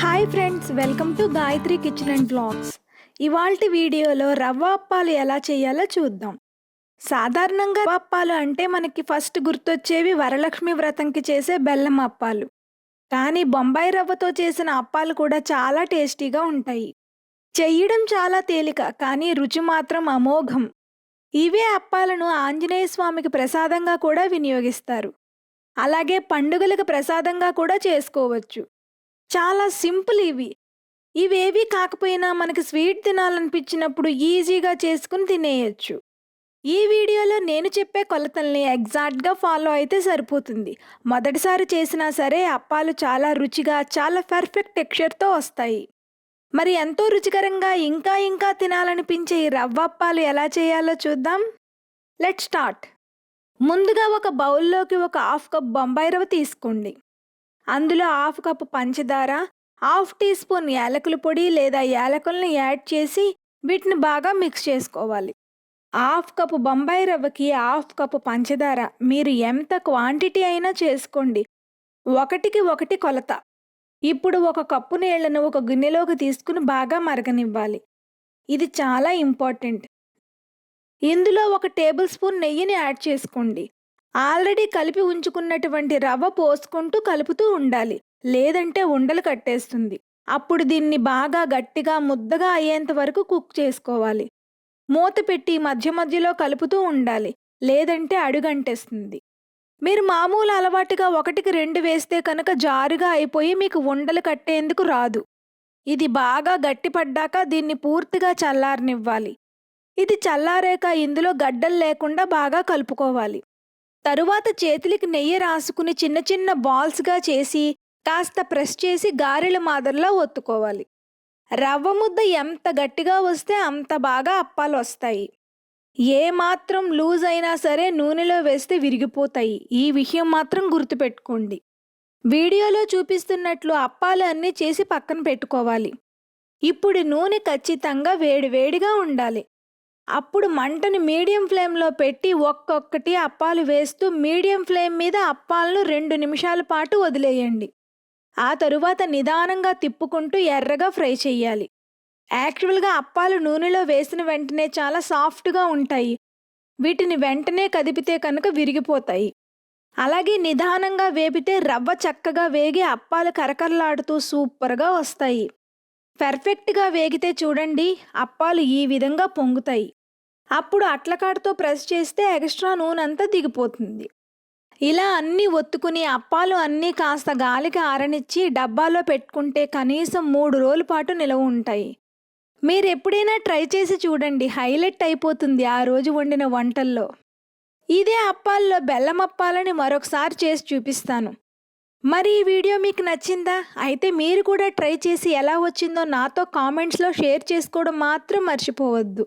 Hi friends welcome to Gayatri kitchen and blogs ఇవాల్టి వీడియోలో రవ్వ అప్పాలు ఎలా చేయాలో చూద్దాం. సాధారణంగా రవ్వ అప్పాలు అంటే మనకి ఫస్ట్ గుర్తొచ్చేవి వరలక్ష్మి వ్రతంకి చేసే బెల్లం అప్పాలు. కానీ బొంబాయి రవ్వతో చేసిన అప్పాలు కూడా చాలా టేస్టీగా ఉంటాయి. చెయ్యడం చాలా తేలిక కానీ రుచి మాత్రం అమోఘం. ఇవే అప్పాలను ఆంజనేయ స్వామికి ప్రసాదంగా కూడా వినియోగిస్తారు. అలాగే పండుగలకు ప్రసాదంగా కూడా చేసుకోవచ్చు. చాలా సింపుల్ ఇవి. ఇవేవి కాకపోయినా మనకి స్వీట్ తినాలనిపించినప్పుడు ఈజీగా చేసుకుని తినేయచ్చు. ఈ వీడియోలో నేను చెప్పే కొలతల్ని ఎగ్జాక్ట్గా ఫాలో అయితే సరిపోతుంది. మొదటిసారి చేసినా సరే అప్పాలు చాలా రుచిగా చాలా పర్ఫెక్ట్ టెక్స్చర్తో వస్తాయి. మరి ఎంతో రుచికరంగా ఇంకా ఇంకా తినాలనిపించే ఈ రవ్వ అప్పాలు ఎలా చేయాలో చూద్దాం. Let start. ముందుగా ఒక బౌల్లోకి ఒక హాఫ్ కప్ బొంబాయి రవ్వ తీసుకోండి. అందులో హాఫ్ కప్ పంచదార హాఫ్ టీ స్పూన్ యాలకుల పొడి లేదా యాలకులను యాడ్ చేసి వీటిని బాగా మిక్స్ చేసుకోవాలి. హాఫ్ కప్ బొంబాయి రవ్వకి హాఫ్ కప్ పంచదార. మీరు ఎంత క్వాంటిటీ అయినా చేసుకోండి. ఒకటికి ఒకటి కొలత. ఇప్పుడు ఒక కప్పు నీళ్ళను ఒక గిన్నెలోకి తీసుకుని బాగా మరగనివ్వాలి. ఇది చాలా ఇంపార్టెంట్. ఇందులో ఒక టేబుల్ స్పూన్ నెయ్యిని యాడ్ చేసుకోండి. ఆల్రెడీ కలిపి ఉంచుకున్నటువంటి రవ్వ పోసుకుంటూ కలుపుతూ ఉండాలి. లేదంటే ఉండలు కట్టేస్తుంది. అప్పుడు దీన్ని బాగా గట్టిగా ముద్దగా అయ్యేంత వరకు కుక్ చేసుకోవాలి. మూత పెట్టి మధ్య మధ్యలో కలుపుతూ ఉండాలి. లేదంటే అడుగంటేస్తుంది. మీరు మామూలు అలవాటుగా ఒకటికి రెండు వేస్తే కనుక జారుగా అయిపోయి మీకు ఉండలు కట్టేందుకు రాదు. ఇది బాగా గట్టిపడ్డాక దీన్ని పూర్తిగా చల్లారనివ్వాలి. ఇది చల్లారాక ఇందులో గడ్డలు లేకుండా బాగా కలుపుకోవాలి. తరువాత చేతులకి నెయ్యి రాసుకుని చిన్న చిన్న బాల్స్గా చేసి కాస్త ప్రెస్ చేసి గారెల మాదిరిలో ఒత్తుకోవాలి. రవ్వ ముద్ద ఎంత గట్టిగా వస్తే అంత బాగా అప్పాలు వస్తాయి ఏ మాత్రం లూజ్ అయినా సరే నూనెలో వేస్తే విరిగిపోతాయి. ఈ విషయం మాత్రం గుర్తుపెట్టుకోండి. వీడియోలో చూపిస్తున్నట్లు అప్పాలు అన్నీ చేసి పక్కన పెట్టుకోవాలి. ఇప్పుడు నూనె ఖచ్చితంగా వేడివేడిగా ఉండాలి. అప్పుడు మంటని మీడియం ఫ్లేమ్లో పెట్టి ఒక్కొక్కటి అప్పాలు వేస్తూ మీడియం ఫ్లేమ్ మీద అప్పాలను రెండు నిమిషాల పాటు వదిలేయండి. ఆ తరువాత నిదానంగా తిప్పుకుంటూ ఎర్రగా ఫ్రై చేయాలి యాక్చువల్గా అప్పాలు నూనెలో వేసిన వెంటనే చాలా సాఫ్ట్గా ఉంటాయి. వీటిని వెంటనే కదిపితే కనుక విరిగిపోతాయి. అలాగే నిదానంగా వేపితే రవ్వ చక్కగా వేగి అప్పాలు కరకరలాడుతూ సూపర్గా వస్తాయి. పర్ఫెక్ట్గా వేగితే చూడండి అప్పాలు ఈ విధంగా పొంగుతాయి. అప్పుడు అట్లకాడతో ప్రెస్ చేస్తే ఎక్స్ట్రా నూనె అంతా దిగిపోతుంది. ఇలా అన్నీ ఒత్తుకుని అప్పాలు అన్నీ కాస్త గాలికి ఆరనిచ్చి డబ్బాలో పెట్టుకుంటే కనీసం మూడు రోజుల పాటు నిలవ ఉంటాయి. మీరు ఎప్పుడైనా ట్రై చేసి చూడండి హైలైట్ అయిపోతుంది ఆ రోజు వండిన వంటల్లో. ఇదే అప్పాల్లో బెల్లం అప్పాలని మరొకసారి చేసి చూపిస్తాను. మరి ఈ వీడియో మీకు నచ్చిందా? అయితే మీరు కూడా ట్రై చేసి ఎలా వచ్చిందో నాతో కామెంట్స్లో షేర్ చేసుకోవడం మాత్రం మర్చిపోవద్దు.